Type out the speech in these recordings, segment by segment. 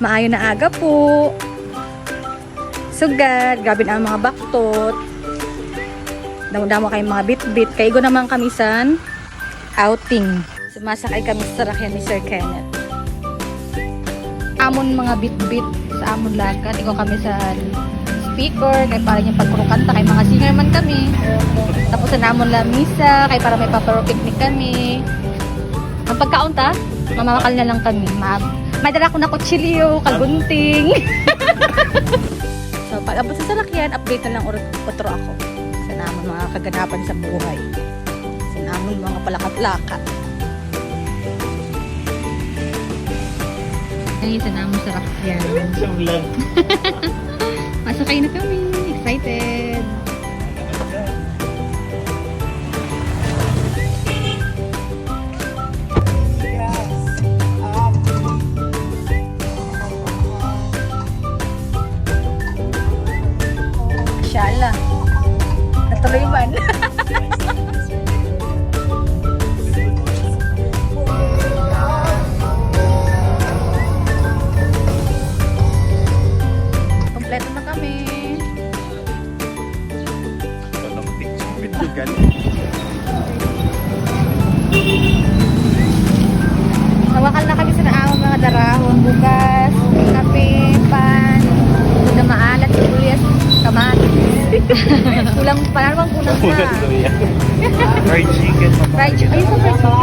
Maayo na aga po. Sugad, grabe na ang mga baktot. Damo-damo kayong mga bit-bit. Kaigo naman kami sa outing. Sumasakay kami sa sakyan ni Sir Kenneth. Amon mga bit-bit sa amon lakad. Ikaw kami sa speaker. Kaya para niya pagkurukanta. Kay mga singer man kami. Tapos sa namon la misa. Kaya para may paparo picnic kami. Ang pagkaon ta, mamamakal na lang kami. Ma may dala ko na kutsilyo, kagunting. so, pag abot sa salakyan, update na lang ulit otro ako. Sa namon mga kaganapan sa buhay. Sa namon mga palakat-lakat. Ay, sa namon sa rakyan. Masakay na kami. Excited. Gan. Nawakal na kami sa naawang mga darahon. Bukas, kape, pan, na maalat, sibuyas, kamatis. kulang pa naman kulang Muna na. Fried chicken. Fried chicken. Ayun sa fried chicken.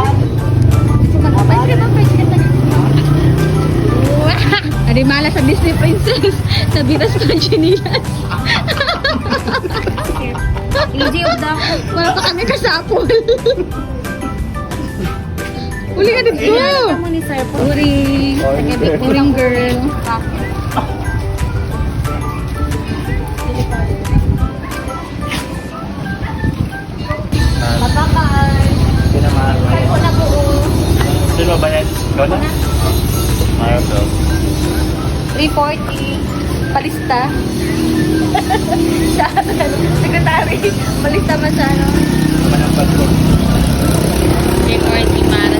Fried chicken ang fried chicken na Adi mala sa Disney Princess. sa Vitas Panginilas. Easy of the... Wala pa kami kasapol. Uli ka dito. Kamu ni Sir Uri. Uring girl. Papakay. Pinamahal. Sino ba yan? Ikaw na? Ayaw daw. 340. Palista. Siya, ano, secretary. Palista man sa ano. Ko. 340 para sa Ano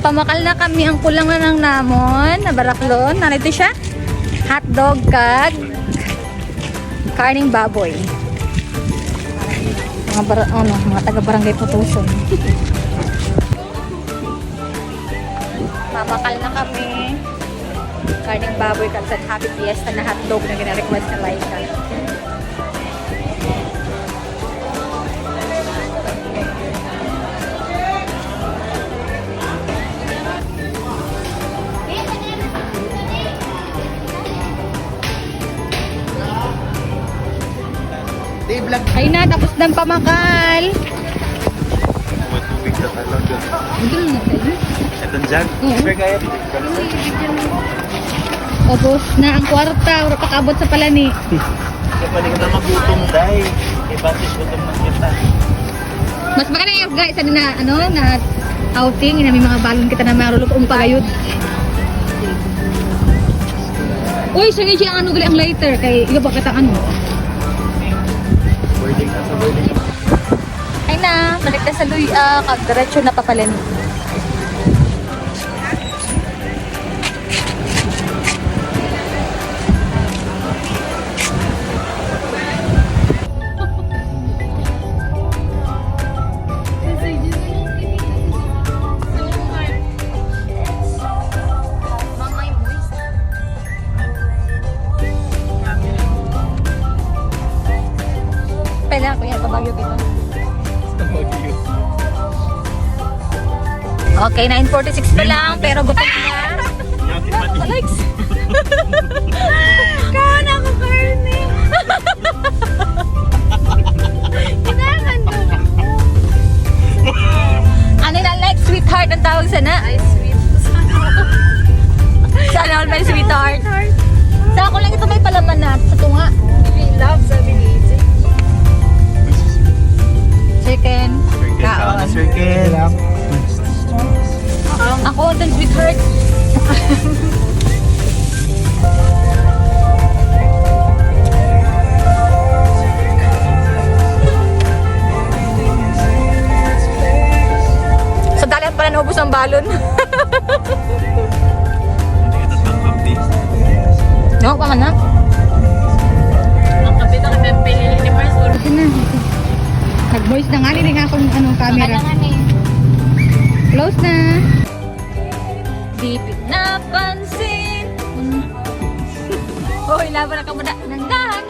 kami. Nakapamakal na kami ang kulang na ng namon na baraklon. Narito siya. Hotdog kag karning baboy. Mga bar ano, mga taga barangay Putuson. Mamakal na kami. Karning baboy kag happy fiesta na hotdog na gina-request na Laika. Vlog. Ay na, tapos ng pamakal. May tubig na talaga. Hindi na tayo. Jug. Oo. Sure kaya. Na ang kwarta, wala pakabot sa palani. Kaya ka na magutom dahil. Ibatis gutom na kita. Mas maganda yung guys, ano na, ano, na outing, na may mga balon kita na marulog kung pagayot. Uy, sa ngayon ang ano gali ang lighter, kay ilo ba katang ano? Ay na, balik sa luya, kag diretso na papalani. Ako yan, pabagyo kita. Okay, 9.46 pa lang, pero gutom na. Alex! Kawan ako, Carney! Kailangan mo. Ano na, like, sweetheart ang tawag sana? Ay, sweet. Sana all my sweetheart. Sa ako lang ito may palaman na sa tunga. Love, sabi ni AJ. circle. Ako, the sweetheart. Sa dalihan pala naubos ang balon. No, pa na. Close na. Di napansin. Hoy, laban na ka muna. Nang dahan